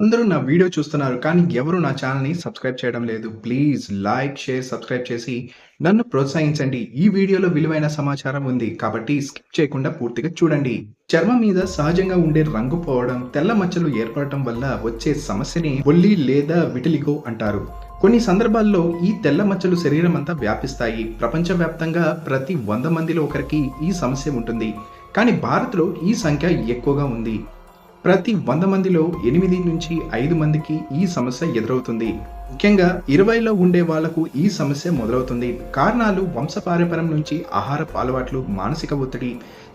అందరూ నా వీడియో చూస్తున్నారు. కానీ ఎవరు నా ఛానల్ని సబ్స్క్రైబ్ చేయడం లేదు. ప్లీజ్ లైక్, షేర్, సబ్స్క్రైబ్ చేసి నన్ను ప్రోత్సహించండి. ఈ వీడియోలో విలువైన సమాచారం ఉంది. కాబట్టి స్కిప్ చేయకుండా పూర్తిగా చూడండి. చర్మం మీద సహజంగా ఉండే రంగు పోవడం, తెల్ల మచ్చలు ఏర్పడటం వల్ల వచ్చే సమస్యని బొల్లి లేదా విటిలిగో అంటారు. కొన్ని సందర్భాల్లో ఈ తెల్ల మచ్చలు శరీరం అంతా వ్యాపిస్తాయి. ప్రపంచవ్యాప్తంగా ప్రతి వంద మందిలో ఒకరికి ఈ సమస్య ఉంటుంది. కానీ భారత్‌లో ఈ సంఖ్య ఎక్కువగా ఉంది. ప్రతి వంద మందిలో ఎనిమిది నుంచి ఐదు మందికి ఈ సమస్య ఎదురవుతుంది. ముఖ్యంగా 20లో ఉండే వాళ్ళకు ఈ సమస్య మొదలవుతుంది. కారణాలు వంశపారంపరం నుంచి ఆహారపు అలవాట్లు, మానసిక ఒత్తిడి,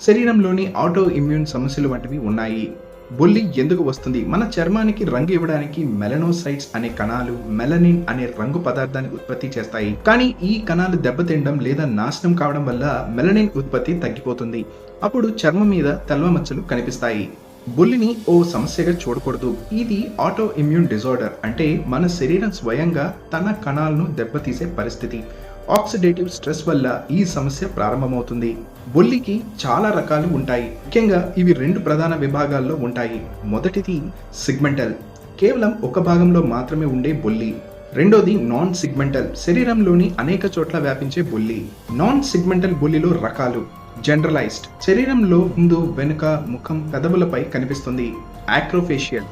శరీరంలోని ఆటో ఇమ్యూన్ సమస్యలు వంటివి ఉన్నాయి. బొల్లి ఎందుకు వస్తుంది? మన చర్మానికి రంగు ఇవ్వడానికి మెలనోసైట్స్ అనే కణాలు మెలనిన్ అనే రంగు పదార్థాన్ని ఉత్పత్తి చేస్తాయి. కానీ ఈ కణాలు దెబ్బతినడం లేదా నాశనం కావడం వల్ల మెలనిన్ ఉత్పత్తి తగ్గిపోతుంది. అప్పుడు చర్మం మీద తెల్ల మచ్చలు కనిపిస్తాయి. బుల్లిని ఓ సమస్యగా చూడకూడదు. ఇది ఆటో ఇమ్యూన్ డిజార్డర్ అంటే మన శరీరం స్వయంగా తన కణాలను దెబ్బతీసే పరిస్థితి. ఆక్సిడేటివ్ స్ట్రెస్ వల్ల ఈ సమస్య ప్రారంభమవుతుంది. బొల్లికి చాలా రకాలు ఉంటాయి. ముఖ్యంగా ఇవి రెండు ప్రధాన విభాగాల్లో ఉంటాయి. మొదటిది సిగ్మెంటల్ కేవలం ఒక భాగంలో మాత్రమే ఉండే బొల్లి. రెండోది నాన్ సిగ్మెంటల్ శరీరంలోని అనేక చోట్ల వ్యాపించే బొల్లి. నాన్ సిగ్మెంటల్ బొల్లిలో రకాలు జనరలైజ్డ్. శరీరంలో ముందు వెనుక ముఖం పెదవులపై కనిపిస్తుంది. ఆక్రోఫేషియల్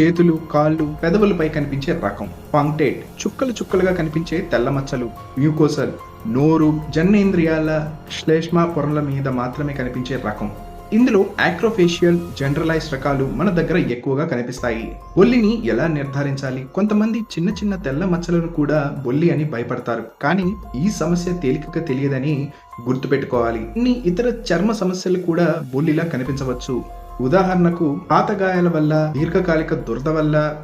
చేతులు కాళ్ళు పెదవులపై కనిపించే రకం. పంక్టేట్. చుక్కలు చుక్కలుగా కనిపించే తెల్ల మచ్చలు. మ్యూకోసల్. నోరు జన్నేంద్రియాల శ్లేష్మ పొరల మీద మాత్రమే కనిపించే రకం. ఇందులో ఆక్రోఫేషియల్ జనరలైజ్ రకాలు మన దగ్గర ఎక్కువగా కనిపిస్తాయి. బొల్లిని ఎలా నిర్ధారించాలి? కొంతమంది చిన్న చిన్న తెల్ల మచ్చలను కూడా బొల్లి అని భయపడతారు. కానీ ఈ సమస్య తేలికగా తెలియదని గుర్తుపెట్టుకోవాలి. ఇన్ని ఇతర చర్మ సమస్యలు కూడా బొల్లిలా కనిపించవచ్చు. ఉదాహరణకు పాతగాయాల వల్ల దీర్ఘకాలిక దురద వల్ల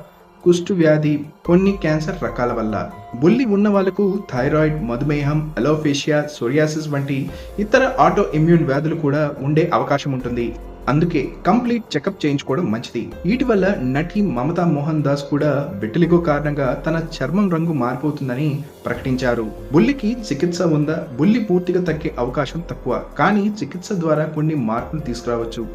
కుష్టు వ్యాధి కొన్ని క్యాన్సర్ రకాల వల్ల. బుల్లి ఉన్న వాళ్ళకు థైరాయిడ్ మధుమేహం అలోఫేషియా సోరియాసిస్ వంటి ఇతర ఆటో ఇమ్యూన్ వ్యాధులు కూడా ఉండే అవకాశం ఉంటుంది. అందుకే కంప్లీట్ చెకప్ చేయించుకోవడం మంచిది. వీటి వల్ల నటి మమతా మోహన్ దాస్ కూడా విటిలిగో కారణంగా తన చర్మం రంగు మారిపోతుందని ప్రకటించారు. బుల్లికి చికిత్స ఉందా? బుల్లి పూర్తిగా తగ్గే అవకాశం తక్కువ. కానీ చికిత్స ద్వారా కొన్ని మార్పులు తీసుకురావచ్చు.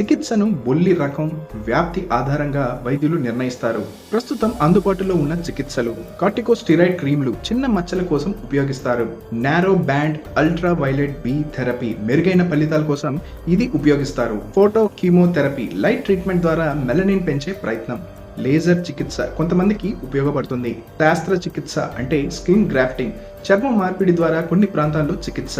చికిత్సను బొల్లి రకం వ్యాప్తి ఆధారంగా వైద్యులు నిర్ణయిస్తారు. ప్రస్తుతం అందుబాటులో ఉన్న చికిత్సలు కార్టికోస్టిరాయిడ్ క్రీమ్లు చిన్న మచ్చల కోసం ఉపయోగిస్తారు. Narrow band ultra violet B therapy మెరుగైన ఫలితాల కోసం ఇది ఉపయోగిస్తారు. ఫోటో కీమోథెరపీ లైట్ ట్రీట్మెంట్ ద్వారా మెలనిన్ పెంచే ప్రయత్నం. లేజర్ చికిత్స కొంతమందికి ఉపయోగపడుతుంది. శాస్త్ర చికిత్స అంటే స్కిన్ గ్రాఫ్టింగ్ చర్మ మార్పిడి ద్వారా కొన్ని ప్రాంతాల్లో చికిత్స.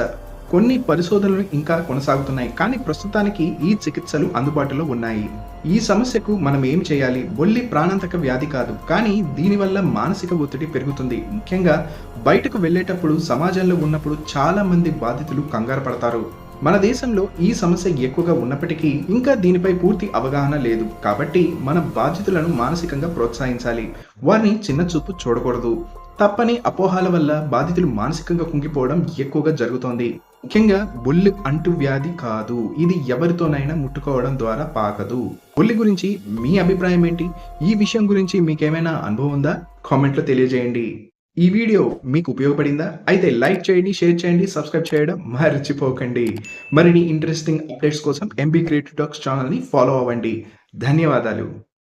కొన్ని పరిశోధనలు ఇంకా కొనసాగుతున్నాయి కానీ ప్రస్తుతానికి ఈ చికిత్సలు అందుబాటులో ఉన్నాయి. ఈ సమస్యకు మనం ఏం చేయాలి? బొల్లి ప్రాణాంతక వ్యాధి కాదు కానీ దీనివల్ల మానసిక ఒత్తిడి పెరుగుతుంది. ముఖ్యంగా బయటకు వెళ్ళేటప్పుడు సమాజంలో ఉన్నప్పుడు చాలా మంది బాధితులు కంగారు పడతారు. మన దేశంలో ఈ సమస్య ఎక్కువగా ఉన్నప్పటికీ ఇంకా దీనిపై పూర్తి అవగాహన లేదు. కాబట్టి మన బాధితులను మానసికంగా ప్రోత్సహించాలి. వారిని చిన్న చూపు చూడకూడదు. తప్పని అపోహాల వల్ల బాధితులు మానసికంగా కుంగిపోవడం ఎక్కువగా జరుగుతోంది. ముఖ్యంగా బొల్లి అంటు వ్యాధి కాదు. ఇది ఎవరితోనైనా ముట్టుకోవడం ద్వారా పాకదు. బొల్లి గురించి మీ అభిప్రాయం ఏంటి? ఈ విషయం గురించి మీకేమైనా అనుభవం ఉందా? కామెంట్లో తెలియజేయండి. ఈ వీడియో మీకు ఉపయోగపడిందా? అయితే లైక్ చేయండి షేర్ చేయండి సబ్స్క్రైబ్ చేయడం మర్చిపోకండి. మరిన్ని ఇంట్రెస్టింగ్ అప్డేట్స్ కోసం ఎంబీ క్రియేటివ్ టాక్స్ ఛానల్ని ఫాలో అవ్వండి. ధన్యవాదాలు.